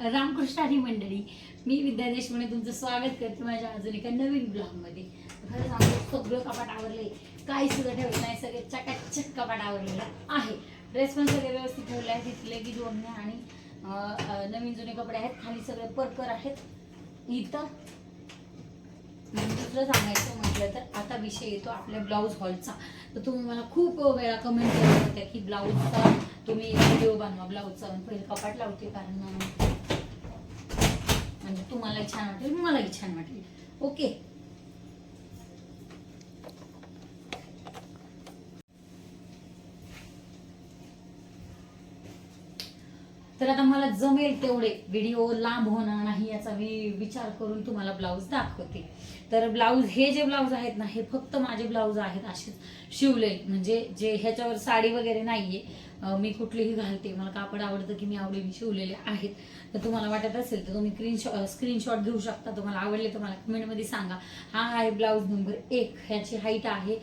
रामकृष्ण आणि मंडळी मी विद्या देशमुळे तुमचं स्वागत करते माझ्या अजून एका नवीन ब्लॉगमध्ये. खरं सांगतो सगळं कपाट आवरले काही सुद्धा ठेवलं नाही सगळे चकाचक कपाट आवरलेलं आहे. ड्रेस पण सगळे व्यवस्थित ठेवले आहेत तिथले की जोडणे आणि नवीन जुने कपडे आहेत. खाली सगळे परकर आहेत. इथं दुसरं सांगायचं म्हटलं तर आता विषय येतो आपल्या ब्लाऊज हॉलचा. तर तुम्ही मला खूप वेळा कमेंट केल्या होत्या की ब्लाऊजचा तुम्ही व्हिडिओ बनवा ब्लाऊजचा. पहिले कपाट लावते कारण म्हणजे तुम्हाला छान वाटेल मलाही छान वाटेल. ओके? तर आता मला जमेल तेवढे. व्हिडिओ लांब होणार नाही याचा मी विचार करून तुम्हाला ब्लाऊज दाखवते. तर ब्लाऊज हे जे ब्लाऊज आहेत ना हे फक्त माझे ब्लाऊज आहेत असेच. शिवलेले म्हणजे जे ह्याच्यावर साडी वगैरे नाहीये मी कुठलीही घालते. मला कापड आवडतं की मी आवडीने शिवलेले आहेत. तर तुम्हाला वाटत असेल तर तुम्ही स्क्रीनशॉ स्क्रीनशॉट घेऊ शकता. तुम्हाला आवडले तर मला कमेंटमध्ये सांगा. हा आहे ब्लाऊज नंबर एक. ह्याची हाईट आहे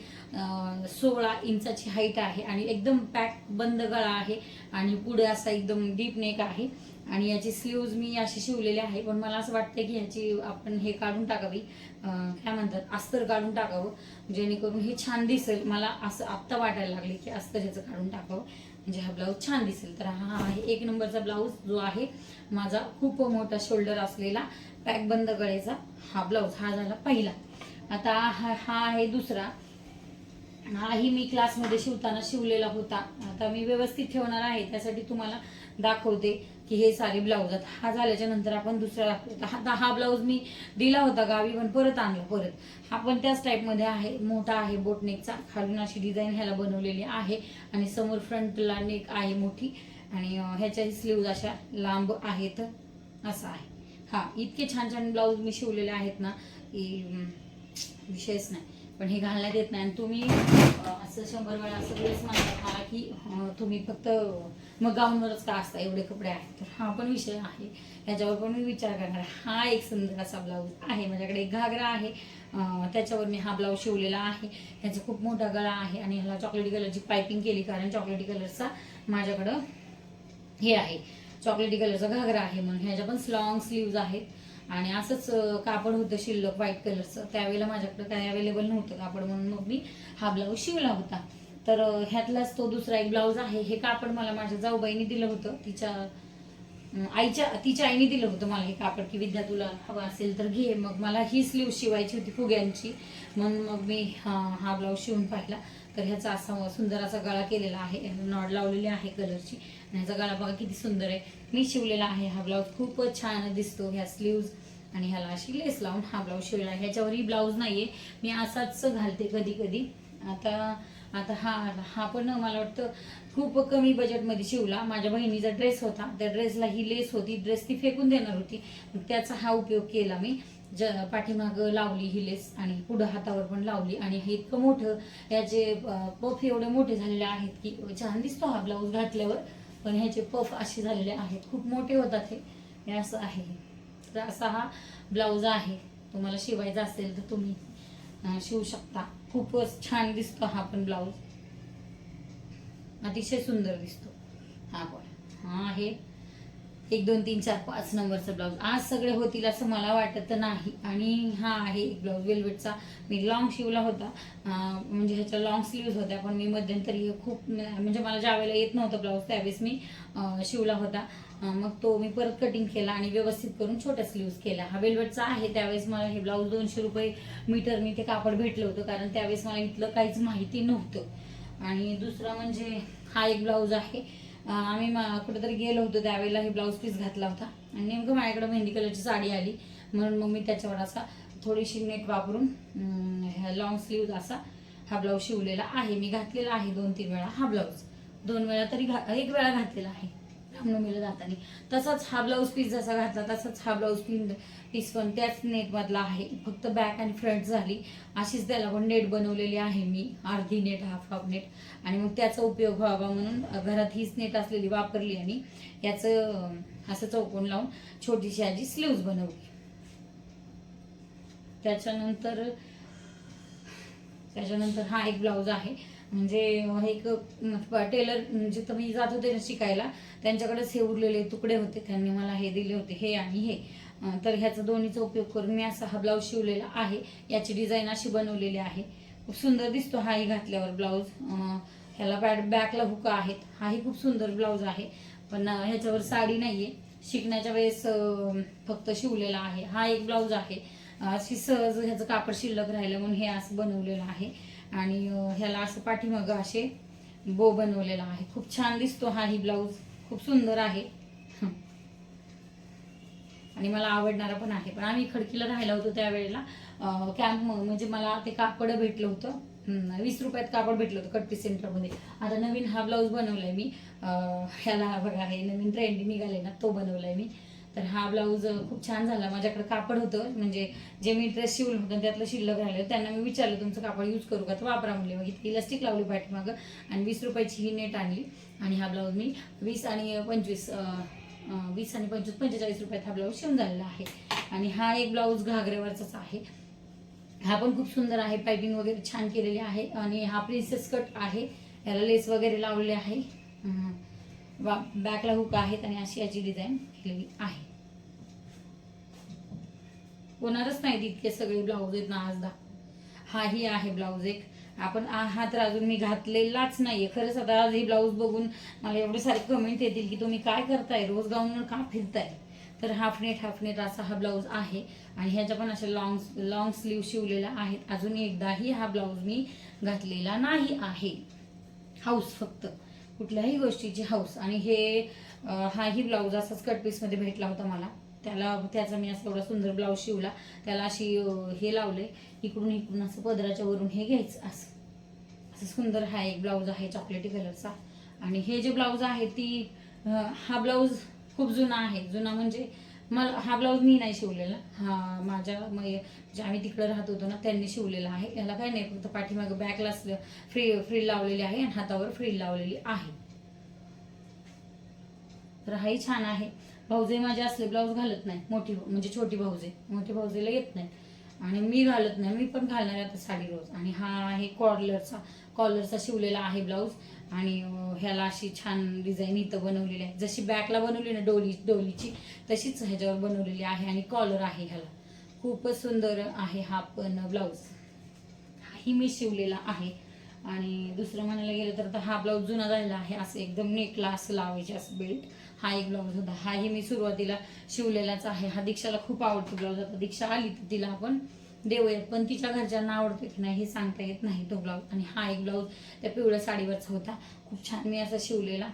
सोळा इंचाची हाईट आहे आणि एकदम पॅक बंद गळा आहे आणि पुढे असा एकदम डीप नेक आहे. आणि याची स्लीव्ज मी अशी शिवलेली आहे पण मला असं वाटतं की ह्याची आपण हे काढून टाकावी. काय म्हणतात? अस्तर काढून टाकावं. जेणेकरून हे छान दिसेल. मला असं आत्ता वाटायला लागले की अस्तर ह्याचं काढून टाकावं. म्हणजे हा ब्लाऊज छान दिसेल. तर हा आहे एक नंबरचा ब्लाऊज जो आहे माझा खूप मोठा शोल्डर असलेला पॅक बंद गळेचा हा ब्लाऊज हा झाला पहिला. आता हा हा आहे दुसरा. हाही मी क्लासमध्ये शिवताना शिवलेला होता. आता मी व्यवस्थित ठेवणार आहे. त्यासाठी तुम्हाला दाखवते की हे सारे ब्लाऊज आहेत. हा झाल्याच्यानंतर आपण दुसरा दाखवतो आता हा ब्लाऊज मी दिला होता गावी पण परत आणला परत. हा पण त्याच टाईपमध्ये आहे मोठा आहे बोटनेकचा खालून अशी डिझाईन ह्याला बनवलेली आहे. आणि समोर फ्रंटला नेक आहे मोठी. आणि ह्याच्या स्लीव्ज अशा लांब आहेत. असं आहे. हा इतके छान छान ब्लाऊज मी शिवलेले आहेत ना की विषयच नाही. पण हे घालण्यात येत नाही. आणि तुम्ही असं शंभर वेळा असं वेळेस म्हणतात मला की तुम्ही फक्त मग गाऊनवरच का असता? एवढे कपडे आहेत. तर हा पण विषय आहे. ह्याच्यावर पण मी विचार करणार हा एक सुंदर असा ब्लाऊज आहे. माझ्याकडे एक घागरा आहे. त्याच्यावर मी हा ब्लाऊज शिवलेला आहे. ह्याचा खूप मोठा गळा आहे. आणि ह्याला चॉकलेटी कलरची पायपिंग केली कारण चॉकलेटी कलरचा माझ्याकडं हे आहे. चॉकलेटी कलरचा घागरा आहे म्हणून. ह्याच्या पण लॉंग स्लीव्ज आहेत. आणि असंच कापड होतं शिल्लक व्हाईट कलरचं त्यावेळेला माझ्याकडे काय अवेलेबल नव्हतं कापड म्हणून मग मी हा ब्लाऊज शिवला होता. तर ह्यातलाच तो दुसरा एक ब्लाऊज आहे. हे कापड मला माझ्या जाऊबाईने दिलं होतं. तिच्या आईच्या तिच्या आईने दिलं होतं मला हे कापड की विद्या तुला हवं असेल तर घे. मग मला ही स्लीव शिवायची होती फुग्यांची. म्हणून मग मी हा हा ब्लाऊज शिवून पाहिला. तर ह्याचा असा सुंदर असा गळा केलेला आहे. नॉड लावलेली आहे कलरची आणि ह्याचा गळा बघा किती सुंदर आहे. मी शिवलेला आहे हा ब्लाऊज खूपच छान दिसतो ह्या स्लीव्ज आणि ह्याला अशी लेस लावून हा ब्लाऊज शिवला आहे. ह्याच्यावरही ब्लाऊज नाही आहे मी असाच घालते कधी कधी आता आता हा हा पण मला वाटतं खूप कमी बजेटमध्ये शिवला. माझ्या बहिणीचा ड्रेस होता. त्या ड्रेसला ही लेस होती. ड्रेस ती फेकून देणार होती. त्याचा हा उपयोग केला मी. ज पाठीमाग लावली ही लेस आणि पुढं हातावर पण लावली. आणि हे इतकं मोठं याचे पफ एवढे मोठे झालेले आहेत की छान दिसतो हा ब्लाऊज घातल्यावर. पण ह्याचे पफ असे झालेले आहेत. खूप मोठे होतात हे. असं आहे. तर असा हा ब्लाऊज आहे. तुम्हाला शिवायचा असेल तर तुम्ही शिवू शकता. खूपच छान दिसतो हा पण ब्लाऊज. अतिशय सुंदर दिसतो. हा पण हा आहे एक दोन तीन चार पाच नंबरचा ब्लाऊज. आज सगळे होतील असं मला वाटत नाही. आणि हा आहे एक ब्लाऊज. वेलवेटचा मी लॉंग शिवला होता. म्हणजे ह्याच्या लॉंग स्लीव्ज होत्या पण मी मध्यंतरी खूप म्हणजे मला ज्या वेळेला येत नव्हतं ब्लाऊज त्यावेळेस मी शिवला होता. मग तो मी परत कटिंग केला आणि व्यवस्थित करून छोट्या स्लीव्ज केला हा वेलवेटचा आहे त्यावेळेस मला हे ब्लाऊज दोनशे रुपये मीटरनी ते कापड भेटलं होतं कारण त्यावेळेस मला इथलं काहीच माहिती नव्हतं. आणि दुसरा म्हणजे हा एक ब्लाऊज आहे. आम्ही कुठेतरी गेलो होतो त्यावेळेला हे ब्लाऊज पीस घातला होता. आणि नेमकं माझ्याकडे मेहंदी कलरची साडी आली. म्हणून मग मी त्याच्यावर असा थोडीशी नेट वापरून लॉंग स्लीव्ज असा हा ब्लाऊज शिवलेला आहे. मी घातलेला आहे दोन तीन वेळा हा ब्लाऊज दोन वेळा तरी घा एक वेळा घातलेला आहे. रामनवमीला जाताना. तसाच हा ब्लाऊज पीस जसा घातला तसाच हा ब्लाऊज पीस पीस पण त्याच नेटमधला आहे. फक्त बॅक आणि फ्रंट झाली. अशीच त्याला पण नेट बनवलेली आहे मी. अर्धी नेट हाफ हाफ नेट आणि मग त्याचा उपयोग व्हावा म्हणून घरात हीच नेट असलेली वापरली आणि याचं असं चौकोन लावून छोटीशी आजी स्लीव्ज बनवली. त्याच्यानंतर त्याच्यानंतर हा एक ब्लाऊज आहे. म्हणजे एक टेलर जिथं मी जात होते ना शिकायला त्यांच्याकडेच हे उरलेले तुकडे होते त्यांनी मला हे दिले होते हे आणि हे. तर ह्याचा दोन्हीचा उपयोग करून मी असा हा ब्लाऊज शिवलेला आहे. याची डिझाईन अशी बनवलेली आहे. खूप सुंदर दिसतो हाही घातल्यावर ब्लाऊज ह्याला बॅट बॅकला हुका आहेत. हाही खूप सुंदर ब्लाऊज आहे. पण ह्याच्यावर साडी नाही आहे शिकण्याच्या वेळेस फक्त शिवलेला आहे. हा एक ब्लाऊज आहे. अशी सहज ह्याचं कापड शिल्लक राहिलं म्हणून हे असं बनवलेलं आहे. आणि ह्याला असं पाठीमागं असे बो बनवलेला आहे. खूप छान दिसतो हा ही ब्लाऊज खूप सुंदर आहे. आणि मला आवडणारा पण आहे. पण आम्ही खडकीला राहिला होतो त्यावेळेला. कॅम्प म्हणजे मला ते कापड भेटलं होतं. वीस रुपयात कापड भेटलं होतं कटपी सेंटरमध्ये. आता नवीन हा ब्लाऊज बनवलाय मी. ह्याला बघा हे नवीन ट्रेंड निघाले ना तो बनवलाय मी. तर हा ब्लाऊज खूप छान झाला. माझ्याकडे कापड होतं. म्हणजे जे मी ड्रेस शिवलं होतं त्यातलं शिल्लक राहिलं त्यांना मी विचारलं तुमचं कापड यूज करू का? तर वापरा म्हणले. मग इथे इलास्टिक लावली पाठीमागं आणि वीस रुपयाची ही नेट आणली. आणि हा ब्लाऊज मी वीस आणि पंचवीस वीस आणि पंचवीस पंचेचाळीस रुपयात हा ब्लाऊज शिवून झालेला आहे. आणि हा एक ब्लाऊज घागरेवरचाच आहे. हा पण खूप सुंदर आहे. पायपिंग वगैरे छान केलेली आहे. आणि हा प्रिन्सेस कट आहे. याला लेस वगैरे लावलेले आहे. वा- बॅकला हुक आहेत आणि अशी याची डिझाईन केलेली आहे. होणारच नाही तितके सगळे ब्लाऊज आहेत ना आज दा. हाही आहे ब्लाऊज एक. आपण हा तर अजून मी घातलेलाच नाहीये. खरंच आता आज ही ब्लाऊज बघून मला एवढे सारे कमेंट येतील की तुम्ही काय करताय? रोज गाऊन का फिरताय? तर हाफ नेट हाफ नेट असा हा ब्लाऊज आहे. आणि ह्याच्या पण अशा लॉंग लॉंग स्लीव शिवलेल्या आहेत. अजून एकदाही हा ब्लाऊज मी घातलेला नाही आहे. हाऊस फक्त. कुठल्याही गोष्टीची हाऊस आणि हे हाही ब्लाऊज असाच कट पीसमध्ये भेटला होता मला. त्याला त्याचा मी असं एवढा सुंदर ब्लाऊज शिवला. त्याला अशी हे लावले इकडून इकडून असं पदराच्या वरून हे घ्यायचं असं. असं सुंदर हा एक ब्लाऊज आहे चॉकलेटी कलरचा आणि हे जे ब्लाऊज आहे ती हा ब्लाऊज खूप जुना आहे. जुना म्हणजे मला हा ब्लाऊज मी नाही शिवलेला. हा माझ्या मै- जे आम्ही तिकडं राहत होतो ना त्यांनी शिवलेला आहे. याला काही नाही फक्त पाठीमागं बॅकला फ्री फ्रील लावलेली आहे आणि हातावर फ्रील लावलेली आहे. तर हाही छान आहे. भाऊजे माझे असले ब्लाऊज घालत नाही. मोठी म्हणजे छोटी भाऊजे. मोठी भाऊजेला येत नाही. आणि मी घालत नाही. मी पण घालणार आता साडी रोज. आणि हा आहे कॉर्लरचा कॉलरचा शिवलेला आहे ब्लाऊज. आणि ह्याला अशी छान डिझाईन इथं बनवलेली आहे. जशी बॅकला बनवली ना डोली डोलीची तशीच ह्याच्यावर बनवलेली आहे आणि कॉलर आहे ह्याला. खूपच सुंदर आहे हा पण ब्लाऊज. हाही मी शिवलेला आहे. आणि दुसरं म्हणायला गेलं तर हा ब्लाऊज जुना झालेला आहे. असं एकदम नेकला असं लावायचे असं बेल्ट हा एक ब्लाऊज होता. हाही मी सुरुवातीला शिवलेलाच आहे. हा दीक्षाला खूप आवडतो ब्लाऊज. आता दीक्षा आली तर तिला आपण देऊयात पण तिच्या घरच्यांना आवडतो की नाही हे सांगता येत नाही तो ब्लाऊज आणि हा एक ब्लाऊज त्या पिवळ्या साडीवरचा होता. खूप छान मी असा शिवलेला.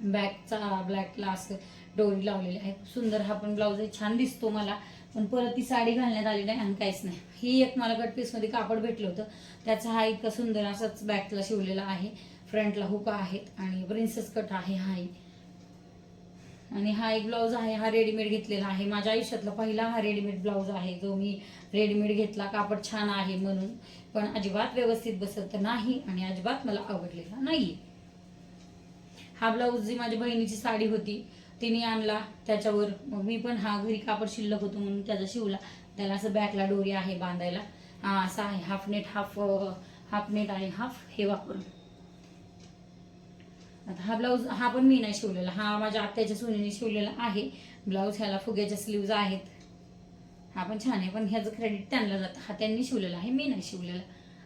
बॅकचा ब्लॅकला असं डोरी लावलेली आहे. खूप सुंदर हा पण ब्लाऊज आहे. छान दिसतो मला. पण परत ती साडी घालण्यात आली नाही आणि काहीच नाही. ही एक मला कट पीसमध्ये कापड भेटलं होतं. त्याचा हा इतका सुंदर असाच बॅकला शिवलेला आहे. फ्रंटला हुका आहेत आणि प्रिन्सेस कट आहे हाही. आणि हा एक ब्लाऊज आहे हा रेडीमेड घेतलेला आहे. माझ्या आयुष्यातला पहिला हा रेडीमेड ब्लाऊज आहे जो मी रेडीमेड घेतला. कापड छान आहे म्हणून. पण अजिबात व्यवस्थित बसत नाही आणि अजिबात मला आवडलेला नाही हा ब्लाऊज जी माझ्या बहिणीची साडी होती तिने आणला. त्याच्यावर मग मी पण हा घरी कापड शिल्लक होतो म्हणून त्याचा शिवला. त्याला असं बॅकला डोरी आहे बांधायला. असा आहे. Half net half half net आणि हाफ हे वापरून. आता हा ब्लाऊज हा पण मी नाही शिवलेला. हा माझ्या आत्याच्या सुनीने शिवलेला आहे. ब्लाऊज ह्याला फुग्याच्या स्लीव्ज आहेत. हा पण छान आहे. पण ह्याचं क्रेडिट त्यांना जातं. हा त्यांनी शिवलेला आहे. मी नाही शिवलेला.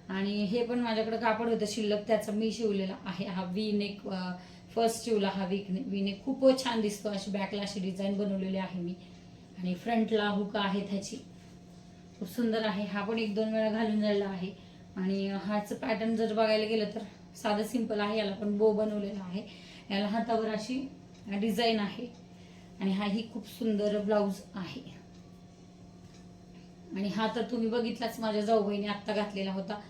आणि हे पण माझ्याकडे कापड होतं शिल्लक. त्याचं मी शिवलेला आहे. हा वी नेक फर्स्ट शिवला हा वीक वी नेक खूप छान दिसतो. अशी बॅकला अशी डिझाईन बनवलेली आहे मी. आणि फ्रंटला हुका आहे त्याची खूप सुंदर आहे. हा पण एक दोन वेळा घालून झालेला आहे. आणि हाचं पॅटर्न जर बघायला गेलं तर साधं सिंपल आहे याला पण बो बनवलेला आहे. याला हातावर अशी डिझाईन आहे. आणि हा ही खूप सुंदर ब्लाऊज आहे. आणि हा तर तुम्ही बघितलाच माझ्या जाऊबाईने आत्ता घातलेला होता.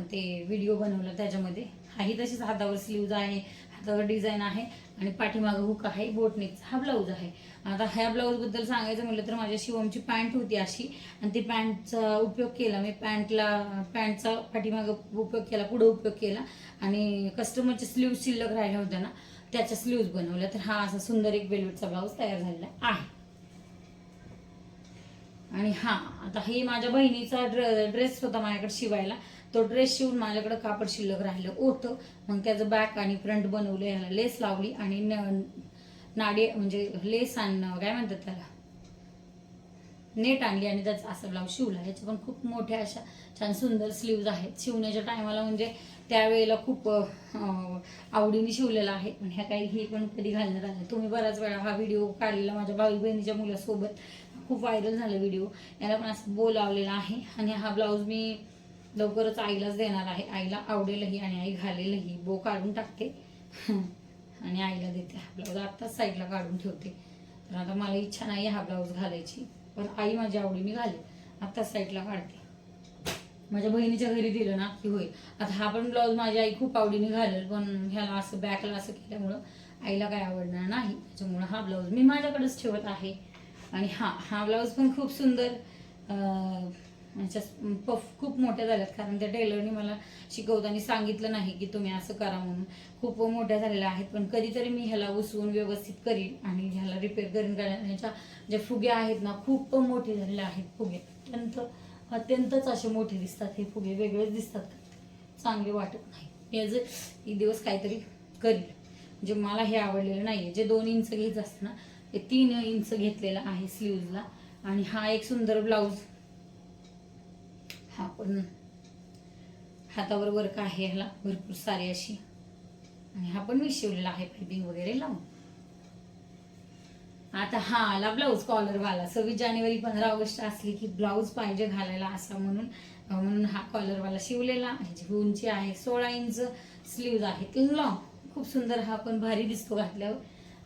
ते व्हिडिओ बनवला त्याच्यामध्ये. हाही तशीच हातावर स्लीव्ज आहे. हातावर डिझाईन आहे आणि पाठीमागं हुक आहे बोटनेकचा हा ब्लाऊज आहे. आता ह्या ब्लाऊजबद्दल सांगायचं म्हटलं तर माझ्या शिवमची पॅन्ट होती अशी आणि ती पॅन्टचा उपयोग केला. मी पॅन्टला पॅन्टचा पाठीमागं उपयोग केला पुढे उपयोग केला आणि कस्टमरचे स्लीव्ज शिल्लक राहिल्या होत्या ना त्याच्या स्लीव्ज बनवल्या. तर हा असा सुंदर एक वेलवेटचा ब्लाऊज तयार झालेला आहे. आणि हा आता हे माझ्या बहिणीचा ड्र ड्रेस होता माझ्याकडे शिवायला. तो ड्रेस शिवून माझ्याकडे कापड शिल्लक राहिलं होतं. मग त्याचं बॅक आणि फ्रंट बनवलं ह्याला लेस लावली आणि न- नाडी म्हणजे लेस आणणं काय म्हणतात त्याला? नेट आणली आणि त्याचा असा ब्लाऊज शिवला. ह्याच्या पण खूप मोठ्या अशा छान सुंदर स्लीव्ज आहेत. शिवण्याच्या टायमाला म्हणजे त्यावेळेला खूप आवडीने शिवलेला आहे. पण ह्या काही ही पण कधी घालण्यात आलं. तुम्ही बऱ्याच वेळा हा व्हिडिओ काढलेला माझ्या भावी बहिणीच्या मुलासोबत. खूप व्हायरल झाला व्हिडिओ याला पण असं बोलावलेला आहे. आणि हा ब्लाऊज मी लवकरच आईलाच देणार आहे. आईला आवडेलही आणि आई घालेलही. बो काढून टाकते. आणि आईला देते हा ब्लाऊज. आत्ताच साईडला काढून ठेवते. तर आता मला इच्छा नाही हा ब्लाऊज घालायची. पण आई माझ्या आवडीने घालेल आत्ताच साईडला काढते. माझ्या बहिणीच्या घरी दिलं ना की होईल. आता हा पण ब्लाऊज माझी आई खूप आवडीने घालेल. पण ह्याला असं बॅकला असं केल्यामुळं आईला काय आवडणार नाही. त्याच्यामुळं हा ब्लाऊज मी माझ्याकडेच ठेवत आहे. आणि हा हा ब्लाऊज पण खूप सुंदर अं, पफ खूप मोठ्या झाल्यात. कारण त्या टेलरने मला शिकवताना सांगितलं नाही की तुम्ही असं करा म्हणून. खूप मोठ्या झालेल्या आहेत पण कधीतरी मी ह्याला उसवून व्यवस्थित करीन आणि ह्याला रिपेअर करीन. कारण ह्याच्या ज्या फुगे आहेत ना खूप मोठे झालेले आहेत फुगे. अत्यंत अत्यंतच असे मोठे दिसतात. हे फुगे वेगळेच दिसतात. चांगले वाटत नाही. हे जे एक दिवस काहीतरी करील म्हणजे मला हे आवडलेलं नाहीये. जे दोन इंच घ्यायचं असतं ना ते तीन इंच घेतलेलं आहे स्लीवजला आणि हा एक सुंदर ब्लाऊज हा पण हातावर वर्क आहे ह्याला. भरपूर सारी अशी. आणि हा पण मी शिवलेला आहे पायपिंग वगैरे लावून. आता हा आला ब्लाऊज कॉलरवाला सव्वीस जानेवारी पंधरा ऑगस्ट असली की ब्लाऊज पाहिजे घालायला असा म्हणून म्हणून हा कॉलरवाला शिवलेला. ह्याची उंची आहे सोळा इंच स्लीव्ज आहेत लॉंग खूप सुंदर हा पण भारी दिसतो घातल्यावर.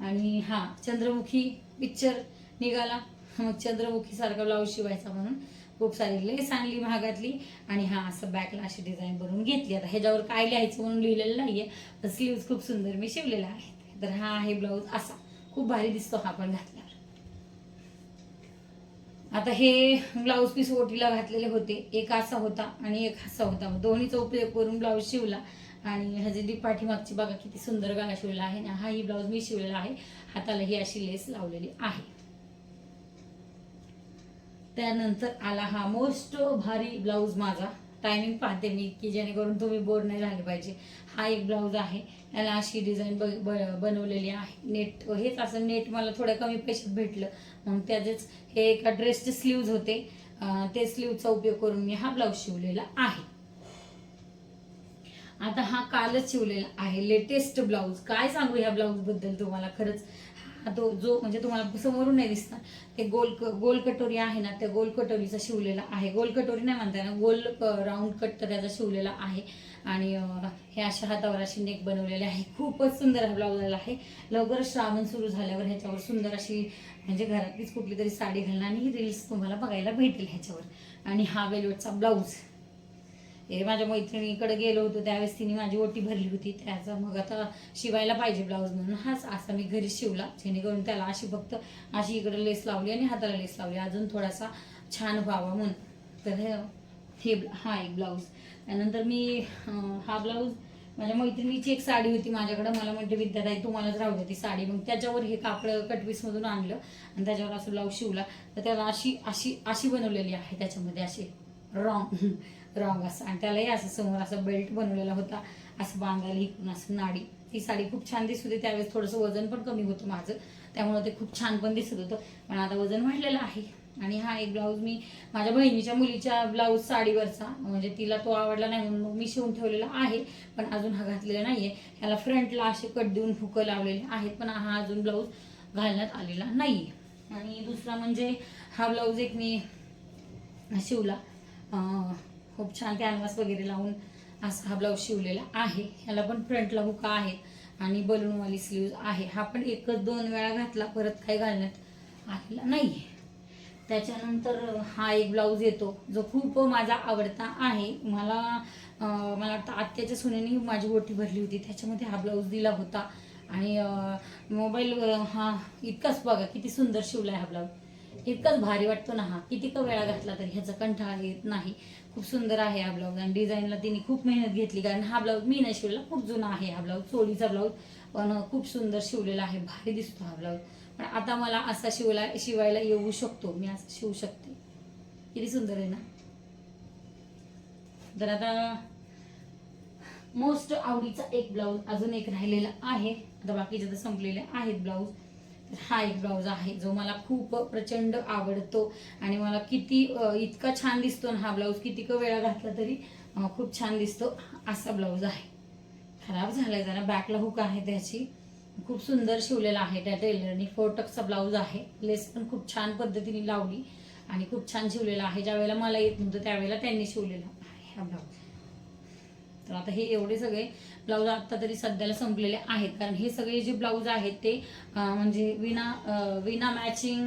आणि हा चंद्रमुखी पिक्चर निघाला. मग चंद्रमुखी सारखा ब्लाऊज शिवायचा म्हणून. खूप सारी लेस आणली महागातली आणि हा असं बॅकला अशी डिझाईन बनवून घेतली. आता ह्याच्यावर काय लिहायचं म्हणून लिहिलेलं नाही आहे स्लीव्ज खूप सुंदर मी शिवलेला आहे तर हा आहे ब्लाऊज असा. खूप भारी दिसतो हा पण घातल्यावर. आता हे ब्लाऊज पीस ओटीला घातलेले होते. एक असा होता आणि एक असा होता. दोन्हीचा उपयोग करून ब्लाऊज शिवला. आणि ह्याची दी पाठीमागची बघा किती सुंदर गाळा शिवला आहे. आणि हा ही ब्लाऊज मी शिवलेला आहे. हाताला ही अशी लेस लावलेली आहे. त्यानंतर आला हा मोस्ट भारी ब्लाऊज माझा. टायमिंग पाहते मी की जेणेकरून तुम्ही बोर नाही झाले पाहिजे. हा एक ब्लाऊज आहे. याला अशी डिझाईन बनवलेली आहे. नेट हेच असं नेट मला थोडं कमी पैशात भेटलं. मग त्याचेच हे एका ड्रेसचे स्लीव्ज होते. ते स्लीवचा उपयोग करून मी हा ब्लाऊज शिवलेला आहे. आता हा कालच शिवलेला आहे. लेटेस्ट ब्लाऊज काय सांगू ह्या ब्लाऊजबद्दल तुम्हाला? खरंच हा तो जो म्हणजे तुम्हाला समोरून नाही दिसणार. ते गोल गोल कटोरी आहे ना त्या गोल कटोरीचा शिवलेला आहे. गोल कटोरी नाही म्हणता ना गोल राऊंड कट त्याचा शिवलेला आहे. आणि हे अशा हातावर अशी नेक बनवलेले आहे. खूपच सुंदर हा ब्लाऊज आला आहे. लवकरच श्रावण सुरू झाल्यावर ह्याच्यावर सुंदर अशी म्हणजे घरातलीच कुठली तरी साडी घालणं आणि रील्स तुम्हाला बघायला भेटेल ह्याच्यावर. आणि हा वेलवेटचा ब्लाऊज हे माझ्या मैत्रिणीकडे गेलो होतो त्यावेळेस तिने माझी ओटी भरली होती. त्याचा मग आता शिवायला पाहिजे ब्लाऊज म्हणून हाच असा मी घरी शिवला. जेणेकरून त्याला अशी फक्त अशी इकडे लेस लावली आणि हाताला लेस लावली. अजून थोडासा छान व्हावा म्हणून. तर हे हा एक ब्लाऊज. त्यानंतर मी हा ब्लाऊज माझ्या मैत्रिणीची एक साडी होती माझ्याकडे. मला म्हणते विद्याताई तुम्हालाच राहू दे ती साडी. मग त्याच्यावर हे कापड कटवीसमधून आणलं आणि त्याच्यावर असं ब्लाऊज शिवला. तर त्याला अशी अशी अशी बनवलेली आहे त्याच्यामध्ये अशी. रॉंग रॉंग असं. आणि त्यालाही असं समोर असं बेल्ट बनवलेला होता. असं बांधायला इकडून असं नाडी. ती साडी खूप छान दिसत होती. त्यावेळेस थोडंसं वजन पण कमी होतं माझं. त्यामुळे ते खूप छान पण दिसत होतं. पण आता वजन वाढलेलं आहे. आणि हा एक ब्लाऊज मी माझ्या बहिणीच्या मुलीच्या ब्लाऊज साडीवरचा. म्हणजे तिला तो आवडला नाही म्हणून मग मी शिवून ठेवलेला आहे. पण अजून हा घातलेला नाहीये. ह्याला फ्रंटला असे कट देऊन फुकं लावलेले आहेत. पण हा अजून ब्लाऊज घालण्यात आलेला नाहीये. आणि दुसरा म्हणजे हा ब्लाऊज एक मी शिवला. खूप छान कॅनव्हास वगैरे लावून असा हा ब्लाऊज शिवलेला आहे. ह्याला पण फ्रंटला हुका आहे आणि बलूनवाली स्लीव्ज आहे. हा पण एकच दोन वेळा घातला परत काही घालण्यात आलेला नाही त्याच्यानंतर हा एक ब्लाऊज येतो जो खूप माझा आवडता आहे. मला मला वाटतं आत्याच्या सुनेने माझी ओटी भरली होती. त्याच्यामध्ये हा ब्लाऊज दिला होता. आणि मोबाईल हा इतकाच बघा किती सुंदर शिवला आहे हा ब्लाऊज इतकाच भारी वाटतो ना हा. किती का वेळा घातला तरी ह्याचा कंटाळा येत नाही. खूप सुंदर आहे हा ब्लाऊज आणि डिझाईनला तिने खूप मेहनत घेतली कारण हा ब्लाऊज मी नाही शिवला खूप जुना आहे हा ब्लाऊज चोलीचा ब्लाऊज पण खूप सुंदर शिवलेला आहे भारी दिसतो हा ब्लाऊज पण आता मला असा शिवला शिवायला येऊ शकतो मी असं शिवू शकते. किती सुंदर आहे ना? तर आता मोस्ट आवडीचा एक ब्लाऊज अजून एक राहिलेला आहे. आता बाकीचे तर संपलेले आहेत ब्लाऊज हा एक ब्लाऊज आहे जो मला खूप प्रचंड आवडतो आणि मला किती इतका छान दिसतो ना हा ब्लाऊज किती वेळा घातला तरी खूप छान दिसतो. असा ब्लाऊज आहे. खराब झालाय जरा बॅकला हुक आहे त्याची. खूप सुंदर शिवलेला आहे त्या टेलरनी फोटकचा ब्लाऊज आहे. लेस पण खूप छान पद्धतीने लावली आणि खूप छान शिवलेला आहे. ज्या वेळेला मला येत नव्हतं त्यावेळेला त्यांनी शिवलेला आहे हा ब्लाऊज तर आता हे एवढे सगळे ब्लाऊज आता तरी सध्याला संपलेले आहेत. कारण हे सगळे जे ब्लाऊज आहेत ते म्हणजे विना विना मॅचिंग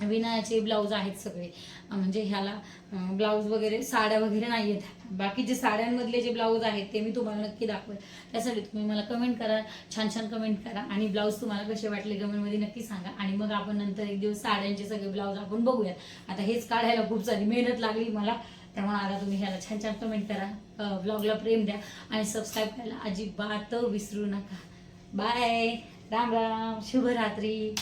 विनाचे ब्लाऊज आहेत सगळे. म्हणजे ह्याला ब्लाऊज वगैरे साड्या वगैरे नाही आहेत. बाकीचे साड्यांमधले जे ब्लाऊज आहेत ते मी तुम्हाला नक्की दाखवेल. त्यासाठी तुम्ही मला कमेंट करा छान छान कमेंट करा आणि ब्लाऊज तुम्हाला कसे वाटले कमेंटमध्ये नक्की सांगा. आणि मग आपण नंतर एक दिवस साड्यांचे सगळे ब्लाऊज आपण बघूयात. आता हेच काढायला खूप सारी मेहनत लागली मला. त्यामुळे आता तुम्ही ह्याला छान छान कमेंट करा. ब्लॉगला प्रेम द्या आणि सबस्क्राईब करायला अजिबात विसरू नका. बाय राम राम. शुभरात्री.